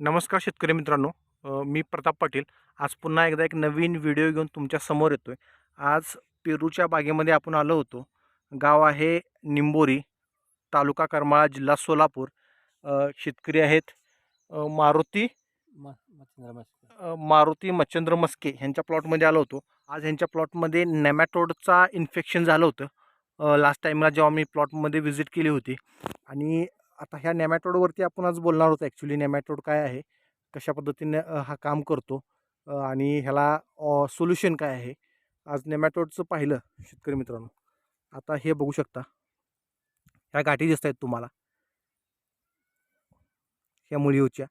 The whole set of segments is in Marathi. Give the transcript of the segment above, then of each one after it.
नमस्कार शेतकरी मित्रांनो. मी प्रताप पाटील. आज पुन्हा एकदा एक नवीन व्हिडिओ घेऊन तुमच्यासमोर येतो आहे आज पेरूच्या बागेमध्ये आपण आलो होतो. गाव आहे निंबोरी तालुका करमाळा जिल्हा सोलापूर. शेतकरी आहेत मारुती मारुती मच्छंद्र मस्के ह्यांच्या प्लॉटमध्ये आलो होतो. आज ह्यांच्या प्लॉटमध्ये नेमॅटोडचा इन्फेक्शन झालं होतं. लास्ट टाईमला जेव्हा मी प्लॉटमध्ये व्हिजिट केली होती. आणि आता ह्या नेमॅटोडवरती आपण आज बोलणार होतो ॲक्च्युली नेमॅटोड काय आहे कशा पद्धतीने हा काम करतो आणि ह्याला सोल्युशन काय आहे. आज नेमॅटोडचं पाहिलं शेतकरी मित्रांनो आता हे बघू शकता. ह्या गाठी दिसत आहेत तुम्हाला. ह्या मुळीवच्या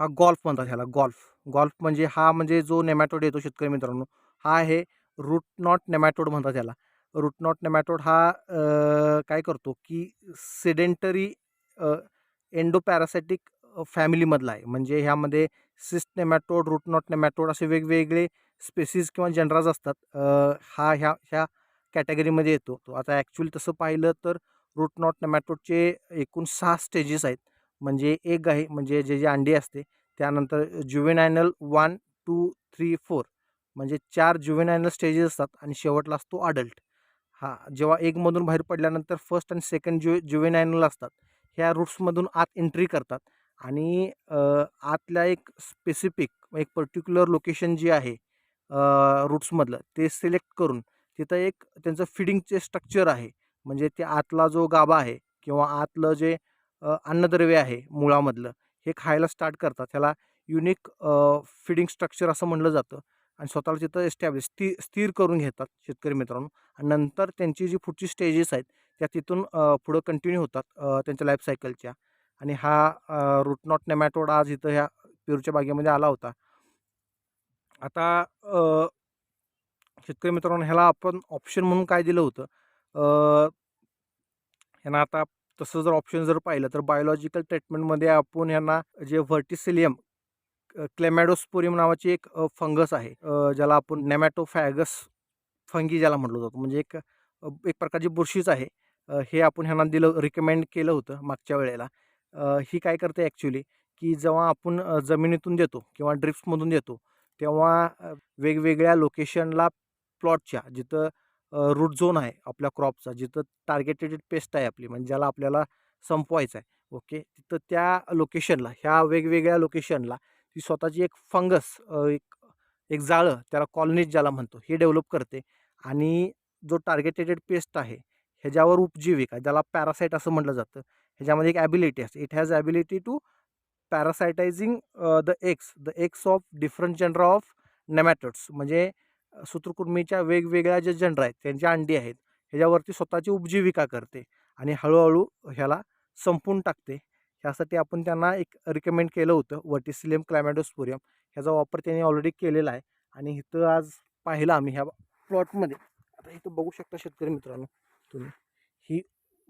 हा गॉल्फ म्हणतात ह्याला गॉल्फ गॉल्फ म्हणजे हा म्हणजे जो नेमॅटोड येतो शेतकरी मित्रांनो हा आहे रूट नॉट नेमॅटोड म्हणतात ह्याला. रुटनॉट नेमॅटोड हा काय करतो की सेडेंटरी एंडोपॅरासायटिक फॅमिलीमधला आहे. म्हणजे ह्यामध्ये सिस्ट नेमॅटोड रुटनॉट नेमॅटोड असे वेगवेगळे स्पेसिस किंवा जनराज असतात. हा ह्या ह्या कॅटेगरीमध्ये येतो. तो आता ॲक्च्युली तसं पाहिलं तर रुटनॉट नेमॅटोडचे एकूण सहा स्टेजेस आहेत. म्हणजे एक आहे म्हणजे जे जे अंडी असते त्यानंतर juvenile one two three four. म्हणजे चार ज्युवेनायनल स्टेजेस असतात आणि शेवटला असतो अडल्ट. हा जेव्हा एगमधून बाहेर पडल्यानंतर फर्स्ट आणि सेकंड ज्यु ज्युवेनायनल असतात ह्या रूट्समधून आत एंट्री करतात. आणि आतल्या एक स्पेसिफिक एक पर्टिक्युलर लोकेशन जे आहे रूट्समधलं ते सिलेक्ट करून तिथं एक त्यांचं फिडिंगचे स्ट्रक्चर आहे. म्हणजे ते आतला जो गाभा आहे किंवा आतलं जे अन्नद्रव्य आहे मुळामधलं हे खायला स्टार्ट करतात. त्याला युनिक फिडिंग स्ट्रक्चर असं म्हणलं जातं. आणि स्वतःला तिथं एस्टॅब्लिश स्थिर स्थिर करून घेतात शेतकरी मित्रांनो. आणि नंतर त्यांची जी पुढची स्टेजेस आहेत त्या तिथून पुढं कंटिन्यू होतात त्यांच्या लाईफ सायकलच्या आणि हा रूट नॉट नेमॅटोड आज इथं ह्या पेरूच्या बागेमध्ये आला होता. आता शेतकरी मित्रांनो ह्याला आपण ऑप्शन म्हणून काय दिलं होतं? ह्यांना आता तसं जर ऑप्शन जर पाहिलं तर बायोलॉजिकल ट्रीटमेंटमध्ये आपण ह्यांना जे व्हर्टिसिलियम क्लेमॅडोस्पोरियम नावाची एक फंगस आहे. ज्याला आपण नेमॅटोफॅगस फंगी ज्याला म्हटलं जातं. म्हणजे एक एक प्रकारची बुरशीच आहे. हे आपण ह्यांना दिलं रिकमेंड केलं होतं मागच्या वेळेला. ही काय करते ॲक्च्युली की जेव्हा आपण जमिनीतून देतो किंवा ड्रिप्समधून देतो तेव्हा वेगवेगळ्या लोकेशनला प्लॉटच्या जिथं रूट झोन आहे आपल्या क्रॉपचा जिथं टार्गेटेड पेस्ट आहे आपली म्हणजे ज्याला आपल्याला संपवायचं आहे. ओके? तिथं त्या लोकेशनला ह्या वेगवेगळ्या लोकेशनला ती स्वतःची एक फंगस एक एक जाळं त्याला कॉलनीज ज्याला म्हणतो हे डेव्हलप करते आणि जो टार्गेटेड पेस्ट आहे ह्याच्यावर उपजीविका ज्याला पॅरासाईट असं म्हटलं जातं. ह्याच्यामध्ये एक ॲबिलिटी असते. It has ability to parasitising the ex the ex of different genera of nematodes म्हणजे सूत्रकुर्मीच्या वेगवेगळ्या ज्या जनर आहेत त्यांच्या अंडी आहेत ह्याच्यावरती स्वतःची उपजीविका करते आणि हळूहळू ह्याला संपून टाकते. ह्यासाठी आपण त्यांना एक रिकमेंड केलं होतं वर्टिसिलियम क्लायमॅडोस्पोरियम ह्याचा वापर त्यांनी ऑलरेडी केलेला आहे. आणि इथं आज पाहिलं आम्ही ह्या प्लॉटमध्ये आता इथं बघू शकता शेतकरी मित्रांनो तुम्ही. ही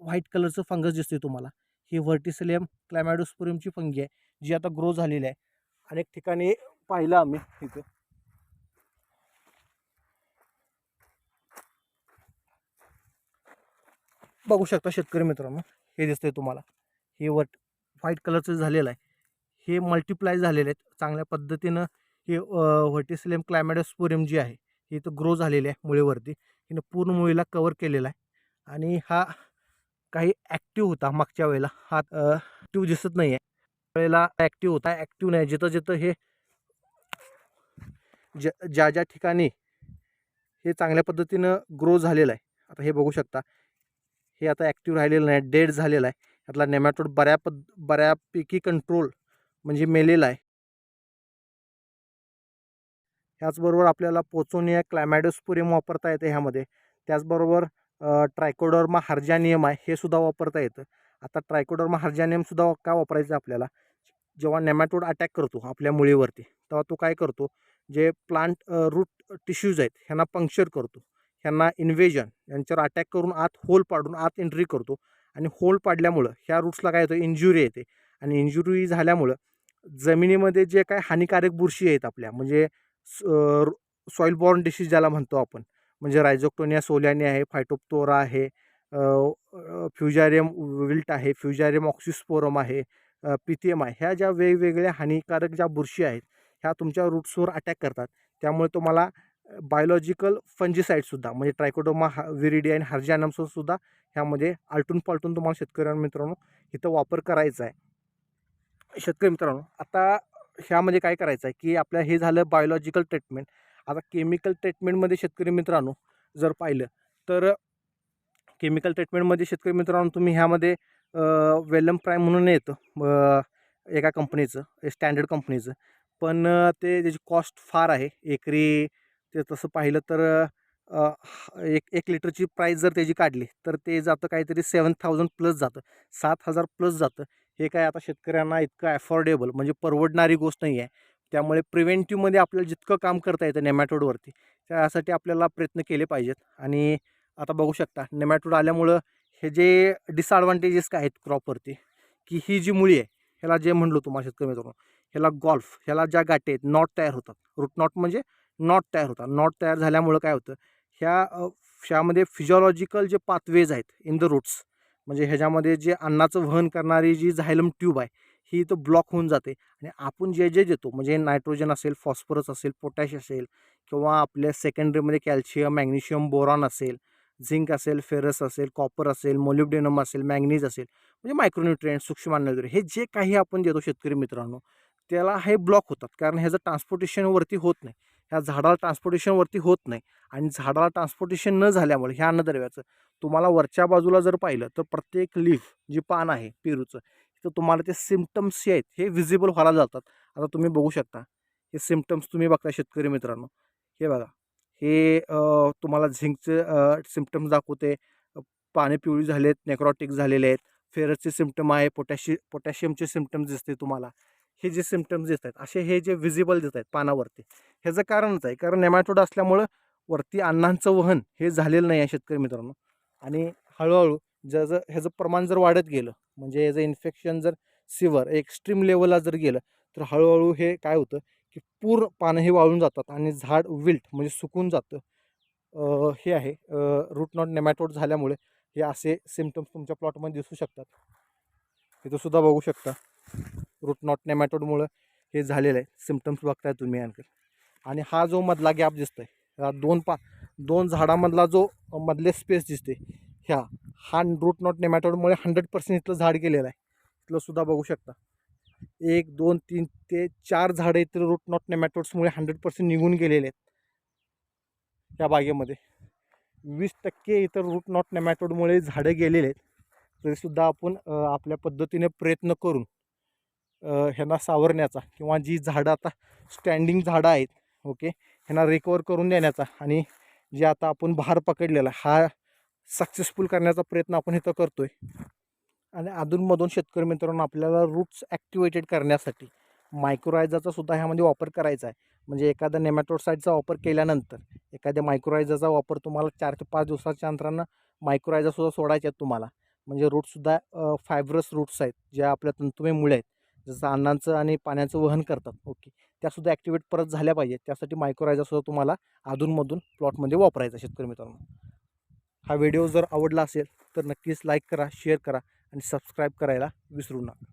व्हाईट कलरचं फंगस दिसते तुम्हाला. ही व्हर्टिसिलियम क्लायमॅडोस्पोरियमची फंगी आहे जी आता ग्रो झालेली आहे. अनेक ठिकाणी पाहिलं आम्ही इथं. बघू शकता शेतकरी मित्रांनो हे दिसतंय तुम्हाला. हे वट व्हाईट कलरचं झालेलं आहे. हे मल्टिप्लाय झालेले आहेत. चांगल्या पद्धतीनं हे व्हर्टिसिलियम क्लायमॅडोस्पोरियम जी आहे हे इथं ग्रो झालेली आहे मुळेवरती. हिनं पूर्ण मुळीला कवर केलेला आहे. आणि हा काही ॲक्टिव्ह होता मागच्या वेळेला. हा ॲक्टिव्ह दिसत नाही आहे वेळेला ॲक्टिव्ह होता. ॲक्टिव्ह नाही. जिथं जिथं हे ज ज्या ज्या ठिकाणी हे चांगल्या पद्धतीनं ग्रो झालेलं आहे. आता हे बघू शकता. हे आता ॲक्टिव्ह राहिलेलं नाही. डेड झालेलं आहे. यातला नेमॅटोड बऱ्या पद बऱ्यापैकी कंट्रोल म्हणजे मेलेला आहे. ह्याचबरोबर आपल्याला पोचोनिया क्लायमॅडोस्पोरियम वापरता येतं ह्यामध्ये. त्याचबरोबर ट्रायकोडर्मा हार्जानियम आहे हे सुद्धा वापरता येतं. आता ट्रायकोडर्मा हार्जानियमसुद्धा का वापरायचं आहे आपल्याला? जेव्हा नेमॅटोड अटॅक करतो आपल्या मुळीवरती तेव्हा तो काय करतो? जे प्लांट रूट टिश्यूज आहेत ह्यांना पंक्चर करतो. ह्यांना इन्व्हेजन यांच्यावर अटॅक करून आत होल पाडून आत एंट्री करतो. आणि होल पाडल्यामुळं ह्या रूट्सला काय होतं? इंजुरी येते. आणि इंजुरी झाल्यामुळं जमिनीमध्ये जे काय हानिकारक बुरशी आहेत आपल्या म्हणजे सॉईल बॉर्न डिशीज ज्याला म्हणतो आपण म्हणजे रायझोक्टोनिया सोल्यानी आहे फायटोप्तोरा आहे फ्युजारियम विल्ट आहे फ्युजारियम ऑक्सिस्पोरम आहे पी आहे. ह्या ज्या वेगवेगळ्या हानिकारक ज्या बुरशी आहेत ह्या तुमच्या रूट्सवर अटॅक करतात. त्यामुळे तुम्हाला बायोलॉजिकल फंजिसाईडसुद्धा म्हणजे ट्रायकोडोमा हा विरिडी आणि हर्जानमसुद्धा ह्यामध्ये आलटून पालटून तुम्हाला शेतकऱ्यांना मित्रांनो इथं वापर करायचा आहे. शेतकरी मित्रांनो आता ह्यामध्ये काय करायचं आहे की आपल्या हे झालं बायोलॉजिकल ट्रीटमेंट आता केमिकल ट्रीटमेंटमध्ये शेतकरी मित्रांनो जर पाहिलं तर केमिकल ट्रीटमेंटमध्ये शेतकरी मित्रांनो तुम्ही ह्यामध्ये वेलम प्राईम म्हणून येतं एका कंपनीचं स्टँडर्ड कंपनीचं पण ते त्याची कॉस्ट फार आहे. एकरी ते तसं पाहिलं तर एक एक लिटरची प्राईस जर त्याची काढली तर ते जातं काहीतरी सेवन थाउजंड प्लस जातं. सात हजार प्लस जातं. हे काय आता शेतकऱ्यांना इतकं ॲफोर्डेबल म्हणजे परवडणारी गोष्ट नाही आहे. त्यामुळे प्रिव्हेंटिव्हमध्ये आपल्याला जितकं काम करता येतं नेमॅटोडवरती त्यासाठी आपल्याला प्रयत्न केले पाहिजेत. आणि आता बघू शकता नेमॅटोड आल्यामुळं हे जे डिसॲडव्हान्टेजेस काय आहेत क्रॉपवरती की ही जी मुळी आहे ह्याला जे म्हणलो तुम्हाला शेतकरी मित्रांनो ह्याला गॉल्फ ह्याला ज्या गाठी आहेत नॉट तयार होतात. रूट नॉट म्हणजे नॉट तयार होतात. नॉट तयार झाल्यामुळं काय होतं ह्या ह्यामध्ये फिजिओलॉजिकल जे पाथवेज आहेत इन द रूट्स म्हणजे ह्याच्यामध्ये जे अन्नाचं वहन करणारी जी झायलम ट्यूब आहे ही इथं ब्लॉक होऊन जाते. आणि आपण जे जे देतो म्हणजे नायट्रोजन असेल फॉस्फरस असेल पोटॅश असेल किंवा आपल्या सेकंडरीमध्ये कॅल्शियम मॅग्नेशियम बोरॉन असेल झिंक असेल फेरस असेल कॉपर असेल मोलिब्डेनम असेल मॅग्नीज असेल म्हणजे मायक्रोन्युट्रियंट सूक्ष्म अन्नद्रव्य हे जे काही आपण देतो शेतकरी मित्रांनो त्याला हे ब्लॉक होतात. कारण ह्याचं ट्रान्सपोर्टेशनवरती होत नाही. ह्या झाडाला ट्रान्सपोर्टेशनवरती होत नाही. आणि झाडाला ट्रान्सपोर्टेशन न झाल्यामुळे ह्या अन्नद्रव्याचं तुम्हाला वरच्या बाजूला जर पाहिलं तर प्रत्येक लीफ जी पान आहे पेरूचं तर तुम्हाला ते सिमटम्स जे आहेत हे विजिबल व्हायला जातात. आता तुम्ही बघू शकता हे सिमटम्स तुम्ही बघता शेतकरी मित्रांनो. हे बघा हे तुम्हाला झिंकचे सिमटम्स दाखवते. पाने पिवळी झालेत नेक्रॉटिक झालेले आहेत. फेरसचे सिमटम आहे पोटॅशि पोटॅशियमचे सिमटम्स दिसते तुम्हाला. हे जे सिमटम्स दिसत आहेत असे हे जे विजिबल दिसत आहेत पानावरती ह्याचं कारणच आहे. कारण नेमॅटोड असल्यामुळं वरती अन्नांचं वहन हे झालेलं नाही आहे शेतकरी मित्रांनो. आणि हळूहळू जर ह्याचं प्रमाण जर वाढत गेलं म्हणजे ह्याचं इन्फेक्शन जर सिवर एक्स्ट्रीम लेवलला जर गेलं तर हळूहळू हे काय होतं की पूर्ण पानं हे वाळून जातात आणि झाड विल्ट म्हणजे सुकून जातं. हे आहे रूट नॉट नेमॅटोड झाल्यामुळे हे असे सिमटम्स तुमच्या प्लॉटमध्ये दिसू शकतात. इथं सुद्धा बघू शकता. रूट नॉट नेमॅटोडमुळं हे झालेलं आहे. सिमटम्स बघताय तुम्ही आणखी आणि हा जो मधला गॅप दिसतोय हा दोन पा दोन झाडामधला जो मधले स्पेस दिसते ह्या हा रूट नॉट नेमॅटोडमुळे हंड्रेड पर्सेंट इथलं झाड गेलेलं आहे. इथलंसुद्धा बघू शकता. एक दोन तीन ते चार झाडं इथं रूट नॉट नेमॅटोड्समुळे हंड्रेड पर्सेंट निघून गेलेले आहेत. या बागेमध्ये. वीस टक्के इतर रूट नॉट नेमॅटोडमुळे झाडं गेलेले आहेत. तरीसुद्धा आपण आपल्या पद्धतीने प्रयत्न करून ह्यांना सावरण्याचा किंवा जी झाडं आता स्टँडिंग झाडं आहेत ओके ह्यांना रिकवर करून देण्याचा आणि जे आता आपण भार पकडलेला हा सक्सेसफुल करण्याचा प्रयत्न आपण इथं करतो आहे आणि अधूनमधून शेतकरी मित्रांनो आपल्याला रूट्स ॲक्टिवेटेड करण्यासाठी मायक्रोरायझाचा सुद्धा ह्यामध्ये वापर करायचा आहे. म्हणजे एखाद्या नेमॅटोसाईडचा वापर केल्यानंतर एखाद्या मायक्रोरायझाचा वापर तुम्हाला चार ते पाच दिवसाच्या अंतरानं मायक्रोरायझासुद्धा सोडायचे आहेत तुम्हाला. म्हणजे रूटसुद्धा फायब्रस रूट्स आहेत ज्या आपल्या तंतुमेमुळे आहेत. जसं अन्नाचं आणि पाण्याचं वहन करतात. ओके. त्यासुद्धा ॲक्टिवेट परत झाल्या पाहिजे त्यासाठी मायक्रोरायझासुद्धा तुम्हाला अधूनमधून प्लॉटमध्ये वापरायचा शेतकरी मित्रांनो. हा व्हिडिओ जर आवडला असेल तर नक्कीच लाईक करा शेअर करा आणि सबस्क्राईब करायला विसरू नका.